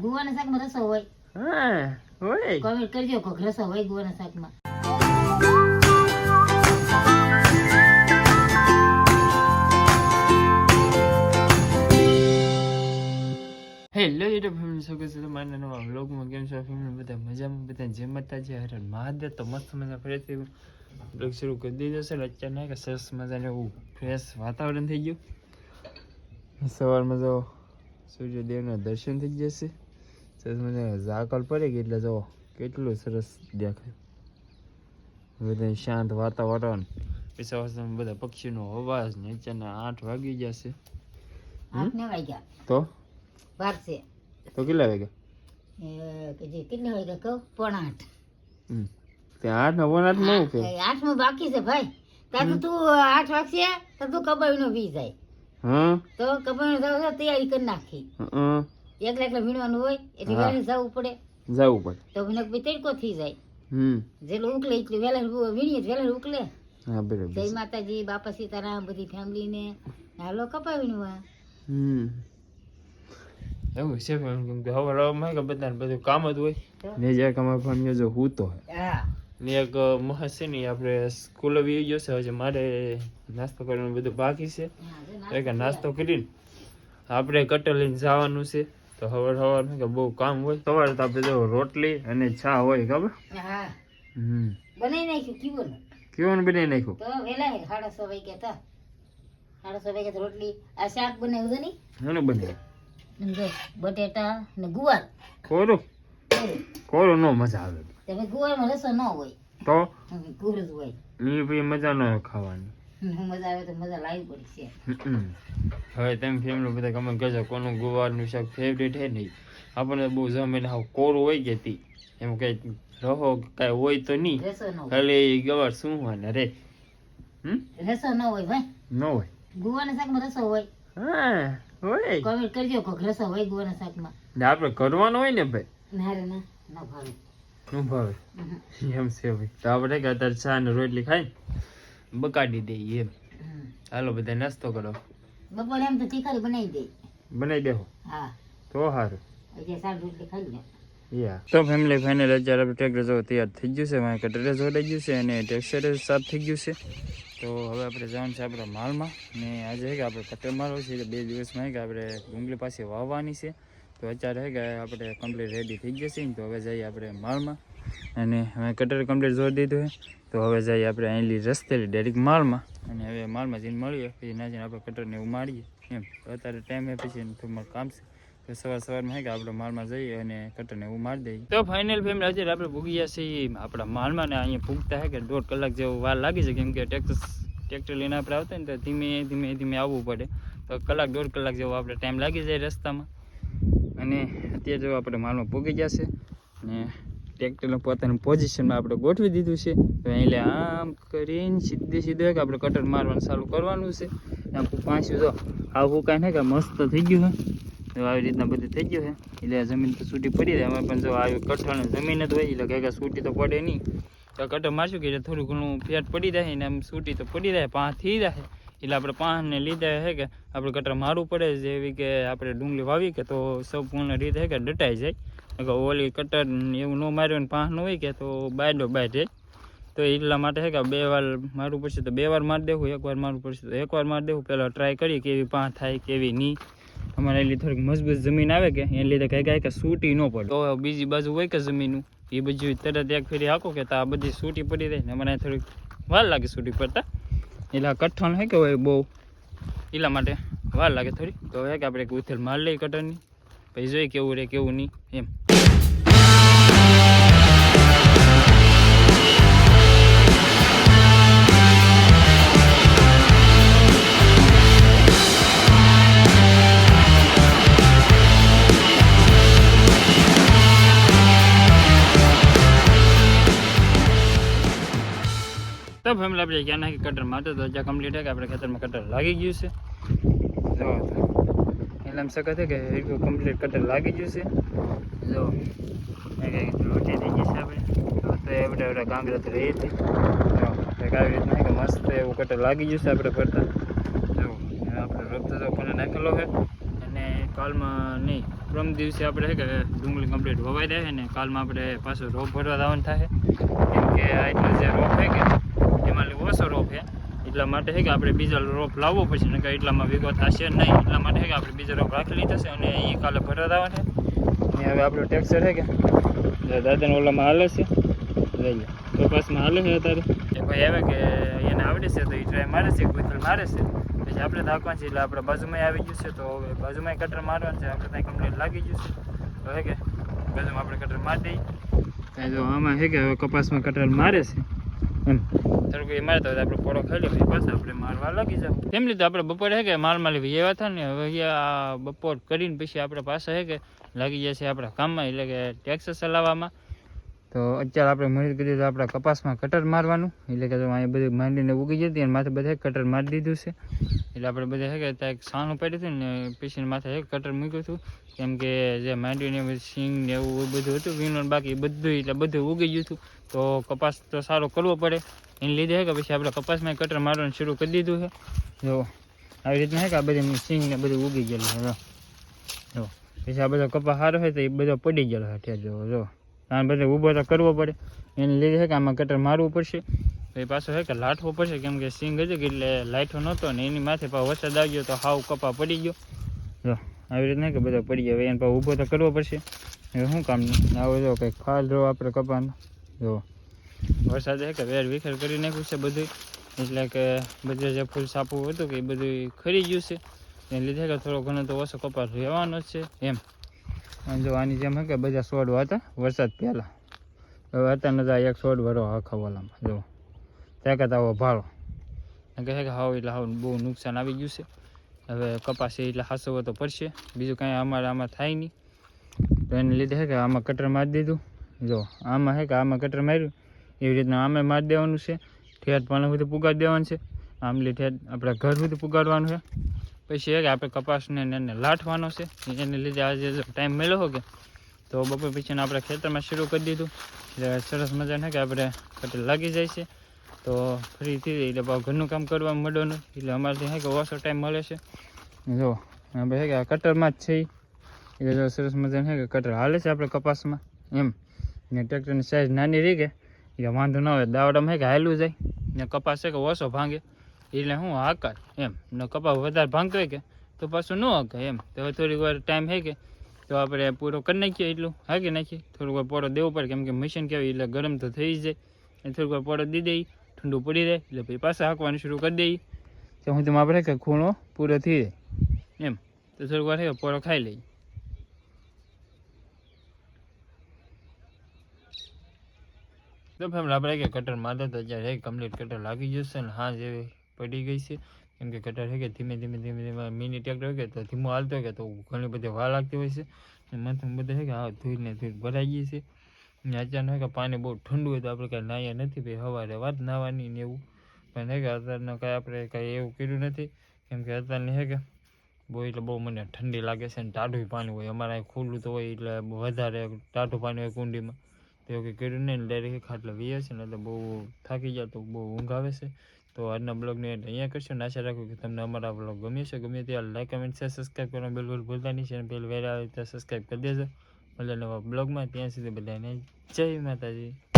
ગુવાના શાકમાં રસો હોય. હા હોય. કોમેન્ટ કરજો કોક રસો હોય ગુવાના શાકમાં. હેલો યુટ્યુબ ફેમિલી શકો છો મારા નવા વ્લોગમાં કેમ છો? ફેમિલી બધા મજામાં? બધા જે? માતાજી હરે મહાદેવ તો મસ્ત મજા ફરીથી બ્લોગ શરૂ કરી દીધો છે ને કે સરસ મજાને એવું ફ્રેશ વાતાવરણ થઈ ગયું. સવારમાં જો સૂર્યદેવના દર્શન થઈ જશે. મજાના ઝાકળ પડી ગઈ એટલે જો કેટલું સરસ દેખાય. બધા શાંત વાતાવરણ. પછી સવારમાં બધા પક્ષીનો અવાજ નીચેના આઠ વાગી જશે ને તો? વાગશે તો કેટલા વાગ્યા? કેટલા વાગ્યા કહું? પોણા આઠ. ત્યાં આઠ નવ કે? આઠમાં બાકી છે ભાઈ. ત્યાં તો તું આઠ વાગશે તો તું કબાઈ નો વી જાય. હા. તો કબાઈ નો તૈયારી કરી નાખી. એકલા એકલા વીણવાનું હોય એટલે વેલા જવું પડે. જવું પડે. તો મને ભાઈ તડકો થઈ જાય. હમ. જેટલું ઉકલે એટલે વેલા વીણીએ વેલા ઉકલે. હા બરાબર જય માતાજી બાપા સીતારામ બધી ફેમિલી ને હાલો કપાઈ વીણવા. હમ. એવું છે પણ કે હવે રવામાં કે બધાને બધું કામ જ હોય. ને જે કામ ફામ્યો જો હું. તો ને એક મહસ છે ને આપણે સ્કૂલે બી ગયો છે હજી મારે નાસ્તો કરવાનું બધું બાકી છે. એક નાસ્તો કરીને આપણે કટર લઈને જવાનું છે. તો સવાર સવાર કે બહુ કામ હોય? સવારે તો આપણે જો રોટલી અને ચા હોય ખબર? હા. હમ. બનાવી નાખ્યું કીવું કીવું બનાવી નાખ્યું? તો વેલા સાડા સો વાગ્યા હતા. સાડા સો વાગ્યા તો રોટલી. આ શાક બનાવ્યું હતું ની? એને બનાવી અને બટેટા ને ગુવાર. કોરું? કોરું? નો મજા આવે? તમે ગુવારમાં રસો ન હોય. તો? ગુરુ જ હોય. એ ભાઈ મજા ન ખાવાની. મજા આવે તો મજા લાવી પડી છે. હવે તમે ફેમિલી બધા કમેન્ટ કરજો કોનું ગુવારનું શાક ફેવરેટ હે નહીં. આપણને બહુ જમીને હાવ કોરું હોય કે તી. એમ કઈ રહો કાંઈ હોય તો નહીં. ખાલી ગવાર શું હોય ને રે રસો ન હોય ભાઈ. ન હોય. ગુવાના શાકમાં રસો હોય. હા હોય. કોમેન્ટ કરજો કોક રસો હોય ગુવાના શાકમાં. ને આપણે કરવાનું હોય ને ભાઈ? ના રે ના. ના ભાવે. શું ભાવે. એમ છે ભાઈ. તો આપણે કે અત્યારે ચા ને રોટલી ખાઈ? બકાડી દઈએ એમ. હાલો બધા નાસ્તો કરો. બપોરે એમ તો તીખારી બનાવી દે. બનાવી દેહો. હા. તો સારું એટલે સાત રોટલી ખાઈ લે. યા. તો ફેમિલી ફાઇનલ અત્યારે આપણે ટ્રેક્ટર જો તૈયાર થઈ ગયું છે મારે કટરે જોડાઈ ગયું છે અને ટેક્સચર સાફ થઈ ગયું છે. તો હવે આપણે જવાનું છે આપણા માલમાં ને આજે કે આપણે કટર મારવો છે કે બે દિવસમાં કે આપણે ડુંગળી પાસે વાવવાની છે. તો અત્યારે કે આપણે કમ્પ્લીટ રેડી થઈ જશે તો હવે જઈએ આપણે માલમાં. અને હવે કટર કમ્પ્લીટ જોડી દીધું છે. તો હવે જઈએ આપણે અહીંલી રસ્તેલી ડાયરેક્ટ માલમાં અને હવે માલમાં જઈને મળીએ, પછી ના જઈને આપણે કટરને એવું મારીએ એમ. અત્યારે ટાઈમ એ પછી થોડું કામ છે. તો સવાર સવારમાં હે કે આપણે માલમાં જઈએ અને કટરને એવું મારી દઈએ. તો ફાઇનલ ફેમિલી અત્યારે આપણે ભૂગી ગયા છીએ આપણા માલમાં ને અહીંયા ભૂગતા હે કે દોઢ કલાક જેવું વાર લાગી છે. કેમ કે ટ્રેક્ટર ટ્રેક્ટર લઈને આપણે આવતા ને તો ધીમે ધીમે ધીમે આવવું પડે. તો કલાક, દોઢ કલાક જેવો આપણે ટાઈમ લાગી જાય રસ્તામાં. અને અત્યારે જો આપણે માલમાં પૂગી ગયા છે ને ટ્રેક્ટરને પોતાની પોઝિશનમાં આપણે ગોઠવી દીધું છે. એટલે આમ કરીને સીધે સીધું એક આપણે કટર મારવાનું ચાલુ કરવાનું છે. આમ પાછું જો, આવું કાંઈ નહીં કે મસ્ત થઈ ગયું છે. તો આવી રીતના બધું થઈ ગયું છે. એટલે જમીન તો છૂટી પડી જાય અમે પણ જો આવી કઠણ જમીન જ હોય, એટલે કંઈ છૂટી તો પડે નહીં. તો કટર મારશું કે થોડું ઘણું ફેટ પડી જાય ને આમ સૂટી તો પડી જાય પાંચ થઈ જાય. એટલે આપણે પાનને લીધે હે કે આપણે કટર મારવું પડે જેવી કે આપણે ડુંગળી વાવી કે તો સંપૂર્ણ રીતે હે કે ડટાઈ જાય. કે ઓલી કટર એવું ન માર્યું ને પાન હોય કે તો બાયડો બાય જાય તો એટલા માટે હે કે બે વાર મારવું પડશે તો બે વાર મારી દેવું, એક વાર મારવું પડશે તો એક વાર મારી દેવું. પહેલાં ટ્રાય કરીએ કેવી પા થાય કેવી નહીં. અમારે એટલી થોડીક મજબૂત જમીન આવે કે એને લીધે કંઈ કાંઈ કે સૂટી ન પડે. તો બીજી બાજુ હોય કે જમીનનું? એ બધું તરત એક ફેરી હાકો કે આ બધી સૂટી પડી રહી ને મને થોડીક વાર લાગે સૂટી પડતા. એટલે કઠણ હે કે હોય બહુ? એટલા માટે વાર લાગે થોડી. તો હે કે આપણે ઉથેલ માર લઈએ કટરની. પછી જોઈએ કેવું રહે કેવું નહીં, એમ. ફેમિલી આપણે ક્યાં નાખી કટર માટે તો જ્યાં કમ્પ્લીટ છે કે આપણે ખેતરમાં કટર લાગી ગયું છે? જો, એટલે એમ સખત છે કે કમ્પ્લીટ કટર લાગી ગયું છે. જો રોટી થઈ ગઈ છે આપણે. તો એવડા એવડા ગાંગરા તો રહી હતી આવી રીતના કે મસ્ત એવું કટર લાગી ગયું છે આપણે ફરતા. જો આપણે રોપતો તો કોને નાખેલો છે? અને કાલમાં નહીં પ્રમ દિવસે આપણે કે ડુંગળી કમ્પ્લીટ વવાઈ રહે ને કાલમાં આપણે પાછું રોપ ભરવા જવાનું થાય કેમ કે આ એટલો જે રોપ છે કે એમાં ઓછો રોપ. છે એટલા માટે છે કે આપણે બીજો રોપ લાવવો પડશે ને કે એટલામાં વિગત થશે નહીં. એટલા માટે છે કે આપણે બીજો રોપ રાખી લીધો છે અને એ કાલે ભરત આવે છે. હવે આપણું ટેક્સર છે કે? દાદાને ઓલામાં હાલે છે. લઈ કપાસમાં હાલે છે અત્યારે. એ ભાઈ આવે કે એને આવડે છે તો એ ટ્રાય મારે છે ગુથલ મારે છે? પછી આપણે દાખવાનું છે એટલે આપણે બાજુમાં આવી ગયું છે તો હવે બાજુમાં કટર મારવાનું છે. આપણે ત્યાં કમ્પ્લીટ લાગી ગયું છે. તો હે કે? બાજુમાં આપણે કટર મારી દઈએ. જો આમાં છે કે હવે કપાસમાં કટર મારે છે. એમ. થોડુંક એ મારે તો આપણે પોળો ખાઈ લઈએ પાછા આપણે મારવા લાગી જાવ તેમ લીધે આપણે બપોરે હે કે માલ માલી એવા હતા ને હવે આ બપોર કરીને પછી આપણે પાછા હે કે લાગી છે આપણા કામમાં એટલે કે ટેક્સ ચલાવવામાં. તો અત્યારે આપણે મળી કીધું તો આપણા કપાસમાં કટર મારવાનું. એટલે કે અહીંયા બધું માંડીને ઉગી જતી અને માથે બધા કટર મારી દીધું છે. એટલે આપણે બધા હે કે ત્યાં એક સાનું પાડ્યું હતું ને પીસીને માથે એક કટર મૂક્યું હતું. કેમ કે જે માંડીને સિંગ ને એવું બધું હતું વીણવાનું બાકી બધું એટલે બધું ઉગી ગયું હતું. તો કપાસ તો સારો કરવો પડે. એને લીધે હે કે પછી આપણે કપાસમાં કટર મારવાનું શરૂ કરી દીધું છે. જો આવી રીતના હે કે આ બધી સિંગ ને બધું ઉગી ગયેલું છે. જો પછી આ બધો કપાસ સારો હોય તો એ બધો પડી ગયેલો છે જો જો. આને બધે ઊભો તો કરવો પડે. એને લીધે છે કે આમાં કટર મારવું પડશે. પછી પાછો છે કે લાઠવો પડશે. કેમ કે સિંગ જ એટલે લાઠો નહોતો ને એની માથે પાછો વરસાદ આવ્યો તો હાવ કપા પડી ગયો. જો, આવી રીતના કે બધો પડી ગયો. એને પાછો ઊભો તો કરવો પડશે. એ શું કામનું આવો જો કંઈક ફાલ જો આપણે કપાનો. જો, વરસાદ છે કે વેર વિખેર કરી નાખ્યું છે બધું એટલે કે બધે જે ફૂલ સાપું હતું કે એ બધું ખરી ગયું છે. એને લીધે કે થોડો ઘણો તો ઓછો કપાસ રહેવાનો છે. એમ. અને જો આની જેમ હે કે બધા છોડવા હતા, વરસાદ પહેલાં. હવે હતા નતા એક છોડ વરો આખા ઓલામાં જો ત્યાં આવો ભાડો કહે કે હાવ એટલે હાવ બહુ નુકસાન આવી ગયું છે. હવે કપાસ એટલે હાસવો તો પડશે. બીજું કાંઈ અમારે આમાં થાય નહીં. તો એને લીધે હે કે આમાં કટર મારી દીધું. જો, આમાં હે કે આમાં કટર માર્યું. એવી રીતના આમે મારી દેવાનું છે. ઠેઠ પણ સુધી પુગાડી દેવાનું છે. આમલી ઠેઠ આપણા ઘર સુધી પુગાડવાનું છે. પછી એ કે આપણે કપાસને ને એને લાઠવાનો છે. એને લીધે આજે જો ટાઈમ મળ્યો હોય કે તો બપોર પછીને આપણે ખેતરમાં શરૂ કરી દીધું. એટલે સરસ મજાને કે આપણે કટર લાગી જાય છે. તો ફ્રી થઈ જાય એટલે પાછું ઘરનું કામ કરવા મળવાનું એટલે અમારાથી હે કે ઓછો ટાઈમ મળે છે. જો, આપણે હે કે આ કટરમાં જ છે ઈ. એટલે જો સરસ મજાને હે કે કટર હાલે છે આપણે કપાસમાં. એમ. ને ટ્રેક્ટરની સાઈઝ નાની રહી કે એટલે વાંધો ન હોય દાવડામાં હે કે હાલું જાય. ને કપાસ છે કે ઓછો ભાંગે. એટલે હું આકાર એમ. ને કપાસ વધારે ભાંગતો હોય કે, તો પાછું ન હકાય એમ. તો હવે થોડીક વાર ટાઈમ હે કે, તો આપણે પૂરો કરી નાખીએ એટલું, હાકી નાખીએ. થોડુંક વાર પોળો દેવો પડે, કેમ કે મશીન કહેવાય, એટલે ગરમ તો થઈ જ જાય. એટલે થોડીક વાર પોળો દઈ દઈએ, ઠંડુ પડી જાય, એટલે પછી પાછા હાંકવાનું શરૂ કરી દઈએ. તો હું તેમાં આપણે કે ખૂણો પૂરો થઈ જાય, એમ. તો થોડીક વાર હે કે પોળો ખાઈ લઈએ. તો ફેમિલી આપણે કે કટર મારતો તો અત્યારે હે કમ્પ્લીટ કટર લાગી જશે ને હા જેવી. પડી ગઈ છે. કેમ કે કટર છે કે ધીમે ધીમે ધીમે ધીમે મિની ટ્રેક્ટર હોય કે તો ધીમો હાલતો હોય કે તો ઘણી બધી વાર લાગતી હોય છે. અને માથે બધા છે કે હા ધૂળ ને ધૂળ ભરાઈ ગઈ છે. ને અચાનક કે પાણી બહુ ઠંડુ હોય તો આપણે કાંઈ નાહ્યા નથી ભાઈ. સવારે વાત નાહવાની ને એવું. પણ હે કે અત્યારનું કાંઈ આપણે કાંઈ એવું કર્યું નથી. કેમ કે અત્યારની હે કે બહુ એટલે બહુ મને ઠંડી લાગે છે ને ટાઢું પાણી હોય. અમારે અહીં ખુલ્લું તો હોય એટલે વધારે ટાઢું પાણી હોય કુંડીમાં. તો એવું કંઈ કર્યું નહીં ડાયરેક્ટ ખાટલા વીએ છે ને એટલે બહુ થાકી જાય તો બહુ ઊંઘ આવે છે. તો આજના બ્લોગને અહીંયા કરશું ને આશા રાખું કે તમને અમારા બ્લોગ ગમ્યો છે ગમે ત્યારે લાઈક, કમેન્ટ છે સબસ્ક્રાઈબ કરવાનું બિલકુલ ભૂલતા નહીં. છે અને પેલું વેરા આવે ત્યાં સબસ્ક્રાઈબ કરી દેજો. મળે નવા બ્લોગમાં. ત્યાં સુધી બધાને જય માતાજી.